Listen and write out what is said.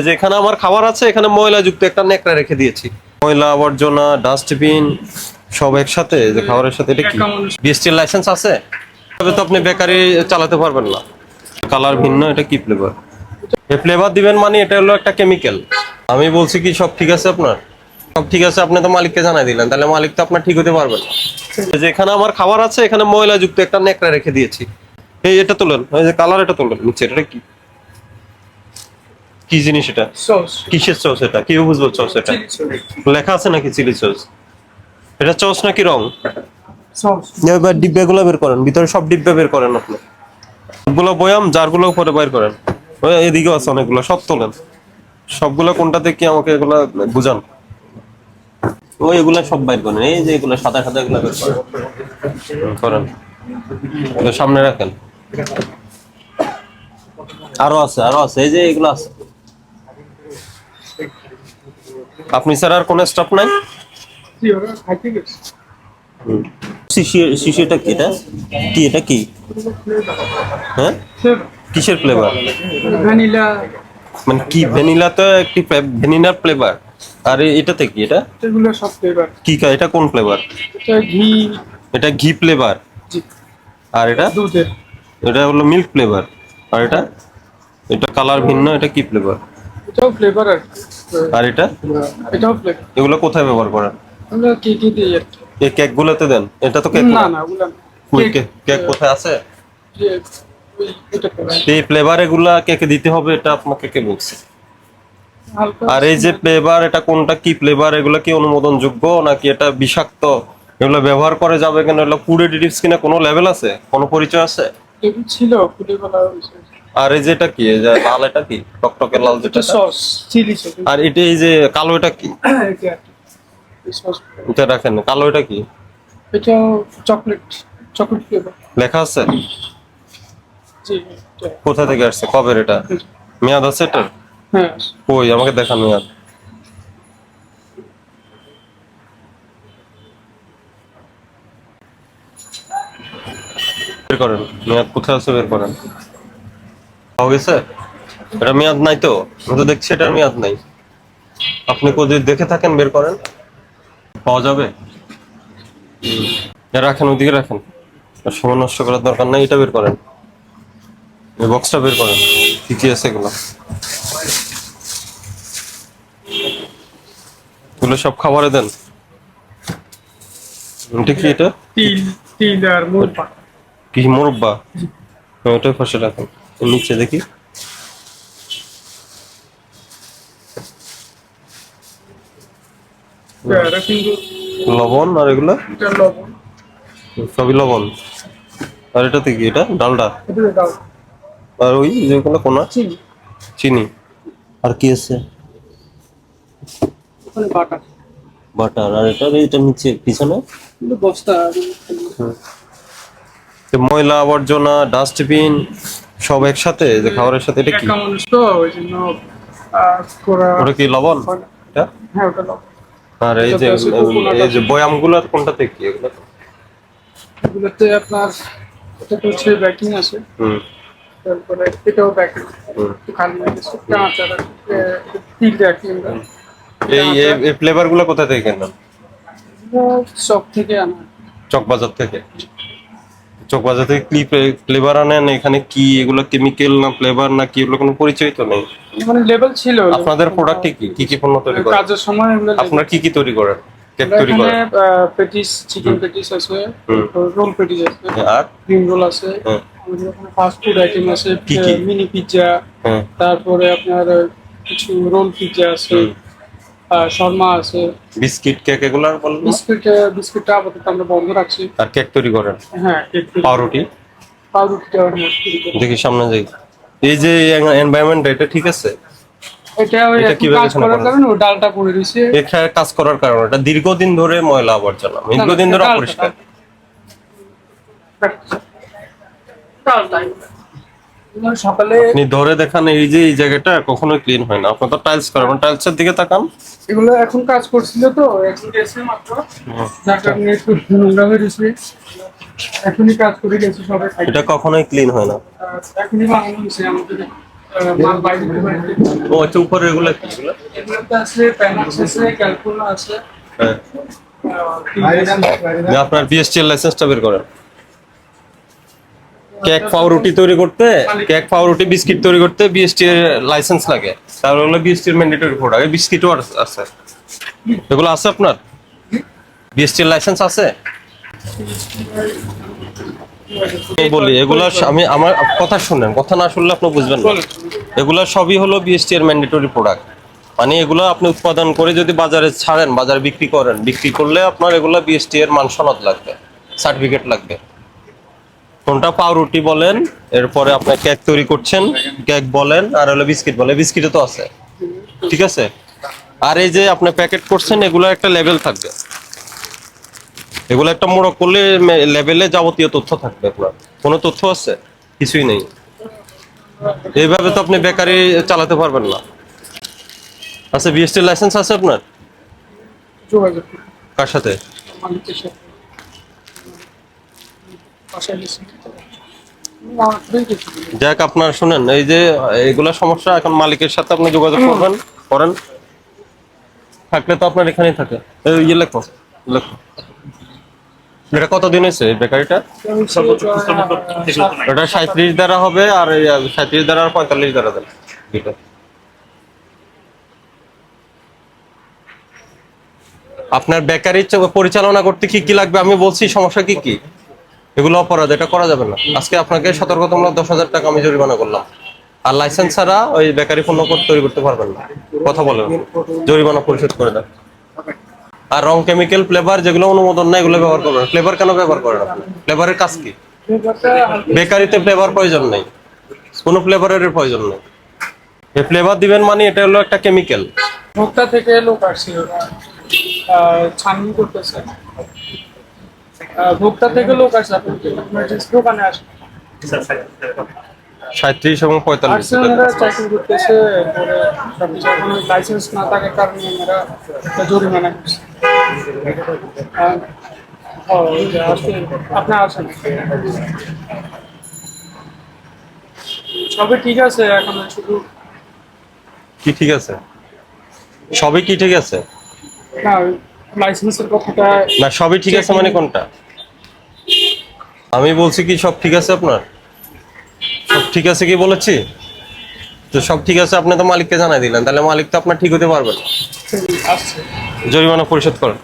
এই যে এখানে আমার খাবার আছে, এখানে ময়লা যুক্ত একটা নেকড়া রেখে দিয়েছি। ময়লা, আবর্জনা, ডাস্টবিন, সব একসাথে, যে খাবারের সাথে এটা কি? বিএসটির লাইসেন্স আছে? তবে তো আপনি বেকারি চালাতে পারবেন না। কালার ভিন্ন, এটা কি ফ্লেভার এই ফ্লেভার দিবেন মানে এটা হলো একটা কেমিক্যাল আমি বলছি কি, সব ঠিক আছে আপনার? সব ঠিক আছে, আপনি তো মালিককে জানাই দিলেন। তাহলে মালিক তো আপনার ঠিক হতে পারবেন না। এই যে এখানে আমার খাবার আছে, এখানে ময়লা যুক্ত একটা নেকড়া রেখে দিয়েছি। এই এটা তোলেন, এই যে কালার এটা তোলেন নিচে এটা কি? কি জিনিস এটা? সস কিসের সস এটা? কি বুঝব সস এটা? লেখা আছে নাকি চিলি সস এটা সস নাকি রং? সস এবার ডিব্বাগুলো বের করেন। ভিতরে সব ডিব্বা বের করেন আপনি। সবগুলো বয়াম জারগুলো উপরে বের করেন। ওই এদিকেও আছে অনেকগুলো সব তোলেন। সবগুলো কোনটাতে কি আমাকে এগুলা বুঝান? ওই এগুলা সব বাইর করেন। এই যে এগুলো সাদা সাদা এগুলো বের করেন। করেন। সামনে রাখেন। আরও আছে আরও আছে। এই যে এগুলো আছে। আপনি স্যার আর কোন স্টাফ নাই? শিশিটা কি এটা? কি এটা কি? হ্যাঁ? কিসের ফ্লেভার ভ্যানিলা। মানে কি ভ্যানিলা তো একটি ভ্যানিলার ফ্লেভার আর এটাতে কি এটা? এগুলো সব ফ্লেভার কি কা- এটা কোন ফ্লেভার এটা ঘি। এটা ঘি ফ্লেভার আর এটা? দুধের। এটা হলো মিল্ক ফ্লেভার আর এটা? এটা কালার ভিন্ন এটা কি ফ্লেভার এটাও ফ্লেভার আর আর এটা? এটাও ফ্লেভার এগুলো কোথায় ব্যবহার করেন? আমরা কি কি দিই এই কেক গুলোতে দেন? এটা তো কেক না না ওগুলো কেক, কোথায় আছে। এই ফ্লেভার এগুলা কেকে দিতে হবে এটা আপনাকে কে বলছে? আর এই যে ফ্লেভার এটা কোনটা কি ফ্লেভার এগুলো কি অনুমোদন যোগ্য নাকি এটা বিষাক্ত? এগুলো ব্যবহার করে যাবে কেন? এগুলো ফুড এডিটিভস কিনা কোনো লেভেল আছে? কোনো পরিচয় আছে? ছিল ফুটে বলা আর এই যে এটা কি এই যে লাল এটা কি? টকটকে লাল যেটা। Sauce chilli sauce. আর এটা এই যে কালো এটা কি? এটা রাখেন কালো এটা কি? এটাও চকলেট চকলেট ফ্লেভার লেখা আছে? কোথা থেকে আসছে? কবের এটা? মেয়াদ আছে এটা? হ্যাঁ কই আমাকে দেখান মেয়াদ। বের করেন মেয়াদ কোথায় আছে বের করেন। পাওয়া গেছে? এটা মেয়াদ নাই তো? আমি তো দেখছি এটার মেয়াদ নাই। আপনি যদি দেখে থাকেন বের করেন। পাওয়া যাবে। রাখেন ওইদিকে রাখেন। সময় নষ্ট করার দরকার নাই এটা বের করেন। এই বক্সটা বের করেন কি কি আছে এগুলো? এগুলো সব খাবারে দেন। এটা কি এটা? তিল তিল আর মুরপা কি মুরব্বা? ওটাই পাশে রাখেন। নিচে দেখি। লবণ আর এগুলো? সবই লবণ। আর এটাতে কি? এটা? ডালডা? আর ওই যেগুলো কোনা চিনি। চিনি। আর কি আছে? বাটার। আর এটা এটা নিচে পিছনে? বস্তা ময়লা আবর্জনা ডাস্টবিন সব একসাথে? যে খাবারের সাথে এটা কি? তো ওই জন্য ওটা কি লবণ? এটা? হ্যাঁ ওটা লবণ। আর এই যে কোনাটা। এই যে বয়ামগুলো কোনটাতে কি এগুলো? এগুলোতে আপনার এটা তো হচ্ছে ব্যাকিং আছে। হুম। তারপরে এটাও ব্যাকিং। একটু খালি গেছে কাঁচা তিল আমরা। এই এই- এই ফ্লেভারগুলো কোথা থেকে কেনেন সব থেকে আনা। চকবাজার থেকে? চকবাজার থেকে কি ফ্লেভার আনেন? এখানে কি? এগুলো কেমিক্যাল না ফ্লেভার না কি? এগুলো কোনো পরিচয় তো নেই? মানে লেভেল ছিল। আপনাদের প্রোডাক্ট কি কি? কি পণ্য তৈরি করেন? কাজের সময় আপনারা কি কি তৈরি করেন? কেক তৈরি করেন? পেটিস চিকেন পেটিস আছে রোল পেটিস আছে আর? ক্রিম রোল আছে হ্যাঁ। ফাস্ট ফুড আইটেম আছে? মিনি পিৎজা হ্যাঁ তারপরে আপনার কিছু রোল পিৎজা আছে শর্মা আছে। বিস্কিট কেক এগুলো বলব? বিস্কিট বিস্কিটটা আপাতত আমরা বন্ধ রাখছি। আর কেক তৈরি করেন? হ্যাঁ কেক পাউরুটি? পাউরুটিটা আমরা তৈরি করি। দেখি সামনে যাই। এই যে এনভায়রনমেন্ট এটা ঠিক আছে? এটা ওই কাজ করার কারণে ওই ডালটা পড়ে রয়েছে। এখানে কাজ করার কারণে এটা দীর্ঘদিন ধরে ময়লা আবর্জনা। দীর্ঘদিন ধরে অপরিষ্কার। ডালটা। সকালে আপনি ধরে দেখান এই যে এই জায়গাটা কখনোই ক্লিন হয় না। আপনার তো টাইলস করেন টাইলসের দিকে তাকান। এগুলো এখন কাজ করছিল তো এখন গেছে মাত্র। যার কারণে একটু নোংরা হয়ে গেছে। এখনই কাজ করে গেছে সবাই। এটা কখনোই ক্লিন হয় না। এখনই বানানো হয়েছে আমাদের। ও আচ্ছা উপরে এগুলো কি? এগুলো? আছে আছে আছে। হ্যাঁ। আপনার বিএসটিএল লাইসেন্সটা বের করেন। কেক পাউরুটি তৈরি করতে, কেক পাউরুটি, বিস্কিট তৈরি করতে বিএসটি এর লাইসেন্স লাগে। তাহলে হলো বিএসটি এর ম্যান্ডেটরি প্রোডাক্ট বিস্কিটও আছে। এগুলো আছে আপনার? বিএসটি এর লাইসেন্স আছে? বলি, এগুলো আমি আমার কথা শুনেন, কথা না শুনলে আপনি বুঝবেন না। এগুলো সবই হলো বিএসটি এর ম্যান্ডেটরি প্রোডাক্ট মানে এগুলো আপনি উৎপাদন করে যদি বাজারে ছাড়েন, বাজারে বিক্রি করেন, বিক্রি করলে আপনার এগুলো বিএসটি এর মান সনদ লাগবে সার্টিফিকেট লাগবে। কোনটা পাউরুটি বলেন এরপরে আপনি কেক তৈরি করছেন কেক বলেন আর হলো বিস্কিট বলে বিস্কিটও তো আছে। ঠিক আছে? আর এই যে আপনি প্যাকেট করছেন এগুলো একটা লেভেল থাকবে। এগুলো একটা মোড়ক করলে লেভেলে যাবতীয় তথ্য থাকবে আপনার কোনো তথ্য আছে? কিছুই নেই। এইভাবে তো আপনি বেকারি চালাতে পারবেন না। আচ্ছা বিএসটি লাইসেন্স আছে আপনার? কার সাথে মালিকের সাথে বাসায় গেছি আমার ফ্রেন্ড কিছু দিল। যাক আপনার শুনেন এই যে এগুলা সমস্যা এখন মালিকের সাথে আপনি যোগাযোগ করবেন করেন। থাকলে তো আপনার এখানেই থাকে। ইয়ে লেখো লেখো। এটা কতদিন হয়েছে বেকারিটা? এটা সাঁত্রিশ দ্বারা হবে আর সাঁত্রিশ দ্বারা আর পঁয়তাল্লিশ দ্বারা দেন। আপনার বেকারি পরিচালনা করতে কি কি লাগবে? আমি বলছি সমস্যা কি কি? এগুলো অপরাধ, এটা করা যাবে না। আজকে আপনাকে সতর্কতামূলক দশ হাজার টাকা আমি জরিমানা করলাম। আর লাইসেন্স ছাড়া ওই বেকারি পণ্য তৈরি করতে পারবেন না। কথা বলেন জরিমানা পরিশোধ করে দেন। আর রং কেমিক্যাল ফ্লেভার যেগুলো অনুমোদন না এগুলো ব্যবহার করবেন ফ্লেভার কেন ব্যবহার করেন আপনি? ফ্লেভারের কাজ কি? বেকারিতে ফ্লেভার প্রয়োজন নেই। কোনো ফ্লেভারের প্রয়োজন নেই। এই ফ্লেভার দিবেন মানে এটা হলো একটা কেমিক্যাল ভোক্তা থেকে লোক আসছে ওরা করতেছে। ভোক্তা থেকে লোক আপনি আপনার দোকানে আসবে সাঁত্রিশ এবং পঁয়তাল্লিশ। চাকরি করতেছে লাইসেন্স না থাকার কারণে একটা জরিমানা করছে। আসেন। সবে ঠিক আছে এখন শুধু? কি ঠিক আছে? সবই কি ঠিক আছে? না লাইসেন্সের কথাটা না সবই ঠিক আছে মানে কোনটা? আমি বলছি কি সব ঠিক আছে আপনার? সব ঠিক আছে কি বলেছি? তো সব ঠিক আছে আপনি তো মালিককে জানাই দিলেন তাহলে মালিক তো আপনার ঠিক হতে পারবেন জরিমানা পরিশোধ করেন।